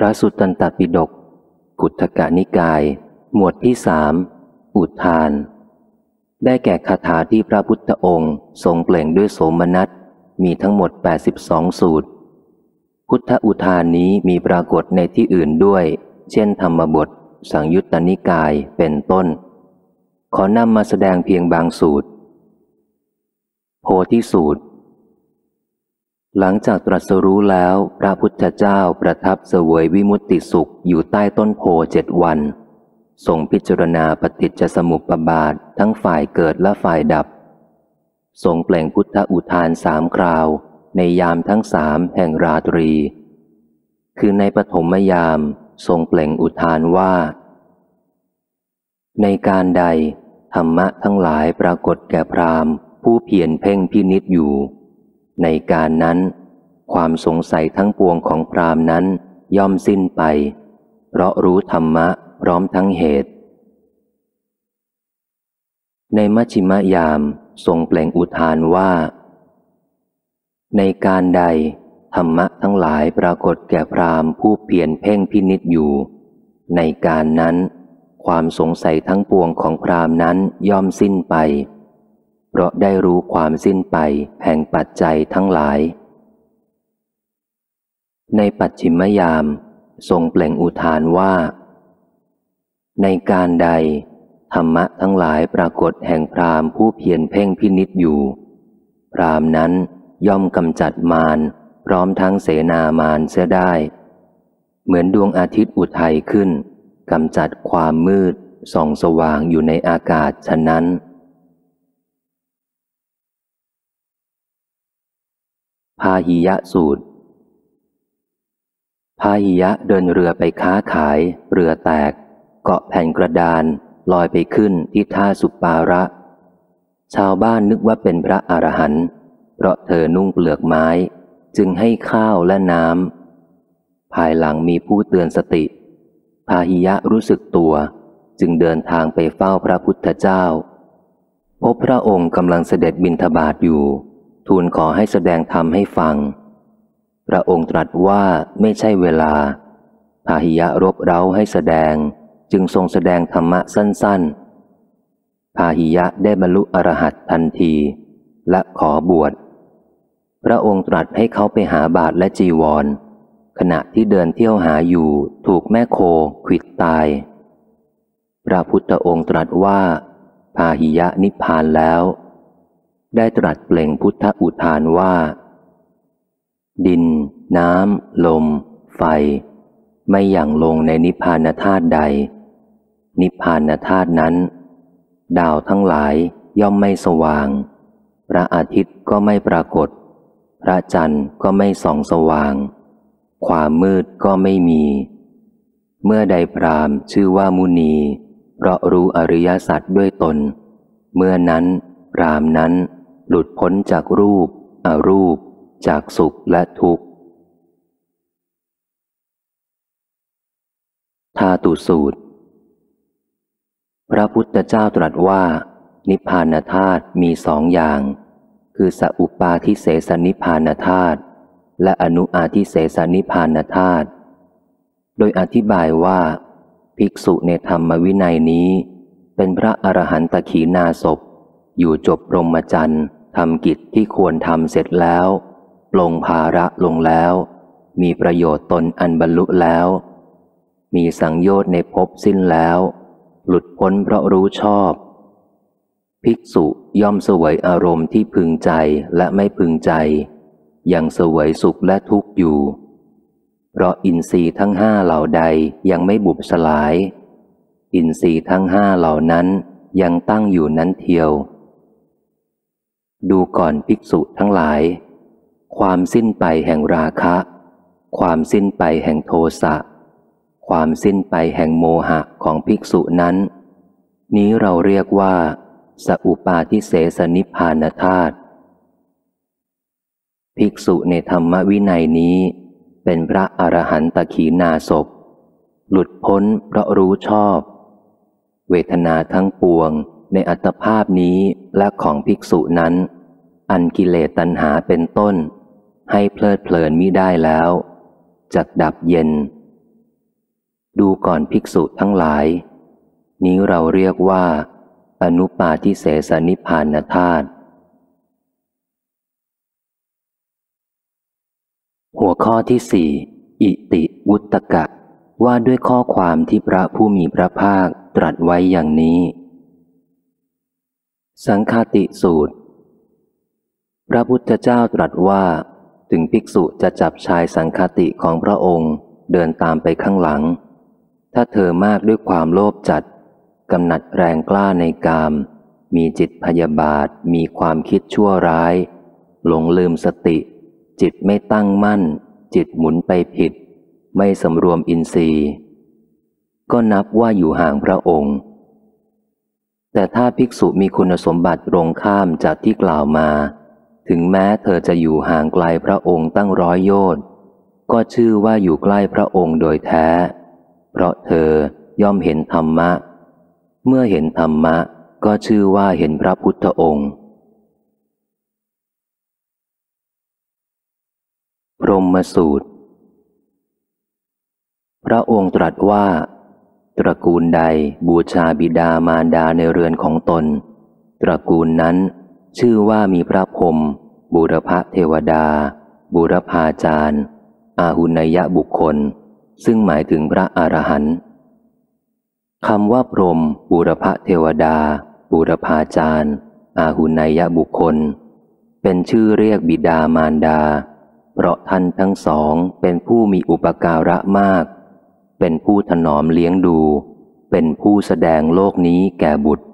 พระสุตตันตปิฎกกุทกานิกาย หมวดที่สามอุทาน ได้แก่คาถาที่พระพุทธองค์ทรงเปล่งด้วยโสมนัส มีทั้งหมด 82 สูตร พุทธอุทานนี้มีปรากฏในที่อื่นด้วย เช่นธรรมบท สังยุตตนิกายเป็นต้น ขอนำมาแสดงเพียงบางสูตร โพธิสูตร หลังจากตรัสรู้แล้ว พระพุทธเจ้าประทับเสวยวิมุตติสุขอยู่ใต้ต้นโพเจ็ดวันทรงพิจารณาปฏิจจสมุปบาททั้งฝ่ายเกิดและฝ่ายดับ ทรงเปล่งพุทธอุทานสามคราว ในยามทั้งสามแห่งราตรี คือในปฐมยาม ทรงเปล่งอุทานว่า ในการใด ธรรมะทั้งหลายปรากฏแก่พรามผู้เพียรเพ่งพินิษอยู่ ในการนั้น ความสงสัยทั้งปวงของพรามนั้นย่อมสิ้นไป เพราะรู้ธรรมะพร้อมทั้งเหตุ ในมัชชิมยามทรงเปล่งอุทานว่า ในการใด ธรรมะทั้งหลายปรากฏแก่พรามผู้เพียรเพ่งพินิษอยู่ ในการนั้น ความสงสัยทั้งปวงของพรามนั้นย่อมสิ้นไป เพราะได้รู้ความสิ้นไปแห่งปัจจัยทั้งหลาย ในปัจฉิมยาม ทรงเปล่งอุทานว่า ในการใด ธรรมะทั้งหลายปรากฏแห่งพรามผู้เพียรเพ่งพินิษอยู่ พรามนั้นย่อมกำจัดมารพร้อมทั้งเสนามารเสียได้ เหมือนดวงอาทิตย์อุทัยขึ้นกำจัดความมืดส่องสว่างอยู่ในอากาศฉะนั้น พาหิยะสูตร พาหิยะเดินเรือไปค้าขาย เรือแตก เกาะแผ่นกระดาน ลอยไปขึ้นที่ท่าสุปาระ ชาวบ้านนึกว่าเป็นพระอรหันต์เพราะเธอนุ่งเปลือกไม้ จึงให้ข้าวและน้ำภายหลังมีผู้เตือนสติ พาหิยะรู้สึกตัว จึงเดินทางไปเฝ้าพระพุทธเจ้า พบพระองค์กำลังเสด็จบินทบาทอยู่ ทูลขอให้แสดงธรรมให้ฟัง พระองค์ตรัสว่าไม่ใช่เวลา พาหิยะรบเร้าให้แสดงจึงทรงแสดงธรรมะสั้นๆ พาหิยะได้บรรลุอรหัตทันที และขอบวช พระองค์ตรัสให้เขาไปหาบาทและจีวร ขณะที่เดินเที่ยวหาอยู่ถูกแม่โคขิดตาย พระพุทธองค์ตรัสว่า พาหิยะนิพพานแล้ว ได้ตรัสเปล่งพุทธอุทานว่า ดิน น้ำ ลม ไฟ ไม่อย่างลงในนิพพานธาตุใด นิพพานธาตุนั้น ดาวทั้งหลายย่อมไม่สว่าง พระอาทิตย์ก็ไม่ปรากฏ พระจันทร์ก็ไม่ส่องสว่าง ความมืดก็ไม่มี เมื่อใดพรามชื่อว่ามุนี เพราะรู้อริยสัจด้วยตน เมื่อนั้นพรามนั้น หลุดพ้นจากรูป อรูป จากสุขและทุกข์ทาตุสูตร พระพุทธเจ้าตรัสว่า นิพพานธาตุมีสองอย่าง คือสัอุปาทิเสสนิพพานธาตุและอนุอาทิเสสนิพพานธาตุโดยอธิบายว่า ภิกษุในธรรมวินัยนี้ เป็นพระอรหันตขีนาศพอยู่จบรมจันทร์ ทำกิจที่ควรทำเสร็จแล้วปลงภาระลงแล้ว มีประโยชน์ตนอันบรรลุแล้ว มีสังโยชน์ในภพสิ้นแล้ว หลุดพ้นเพราะรู้ชอบ ภิกษุย่อมสวยอารมณ์ที่พึงใจและไม่พึงใจยังสวยสุขและทุกข์อยู่ เพราะอินทรีย์ทั้งห้าเหล่าใดยังไม่บุบสลาย อินทรีย์ทั้งห้าเหล่านั้นยังตั้งอยู่นั้นเทียว ดูก่อนภิกษุทั้งหลาย ความสิ้นไปแห่งราคะ ความสิ้นไปแห่งโทสะ ความสิ้นไปแห่งโมหะของภิกษุนั้น นี้เราเรียกว่า สอุปาทิเสสนิพานธาตุภิกษุในธรรมวินัยนี้ เป็นพระอรหันตขีนาศพหลุดพ้นเพราะรู้ชอบ เวทนาทั้งปวง ในอัตภาพนี้และของภิกษุนั้น อันกิเลสตัณหาเป็นต้น ให้เพลิดเพลินมิได้แล้วจักดับเย็น ดูก่อนภิกษุทั้งหลาย นี้เราเรียกว่า อนุปาทิเสสนิพานธาตุหัวข้อที่สี่อิติวุตกะ ว่าด้วยข้อความที่พระผู้มีพระภาคตรัสไว้อย่างนี้ สังคติสูตร พระพุทธเจ้าตรัสว่า ถึงภิกษุจะจับชายสังคติของพระองค์เดินตามไปข้างหลัง ถ้าเธอมากด้วยความโลภจัด กำหนัดแรงกล้าในกาม มีจิตพยาบาท มีความคิดชั่วร้าย หลงลืมสติ จิตไม่ตั้งมั่น จิตหมุนไปผิด ไม่สำรวมอินทรีย์ ก็นับว่าอยู่ห่างพระองค์ แต่ถ้าภิกษุมีคุณสมบัติตรงข้ามจากที่กล่าวมา ถึงแม้เธอจะอยู่ห่างไกลพระองค์ตั้งร้อยโยชน์ก็ชื่อว่าอยู่ใกล้พระองค์โดยแท้ เพราะเธอย่อมเห็นธรรมะ เมื่อเห็นธรรมะ ก็ชื่อว่าเห็นพระพุทธองค์ พรหมสูตร พระองค์ตรัสว่า ตระกูลใดบูชาบิดามารดาในเรือนของตน ตระกูลนั้น ชื่อว่ามีพระพรมบุรพเทวดา บุรพาจารย์อาหุนยะบุคคล ซึ่งหมายถึงพระอรหันต์คำว่าพรมบุรพเทวดา บุรพาจารย์อาหุนยะบุคคล เป็นชื่อเรียกบิดามารดา เพราะท่านทั้งสองเป็นผู้มีอุปการะมาก เป็นผู้ถนอมเลี้ยงดู เป็นผู้แสดงโลกนี้แก่บุตร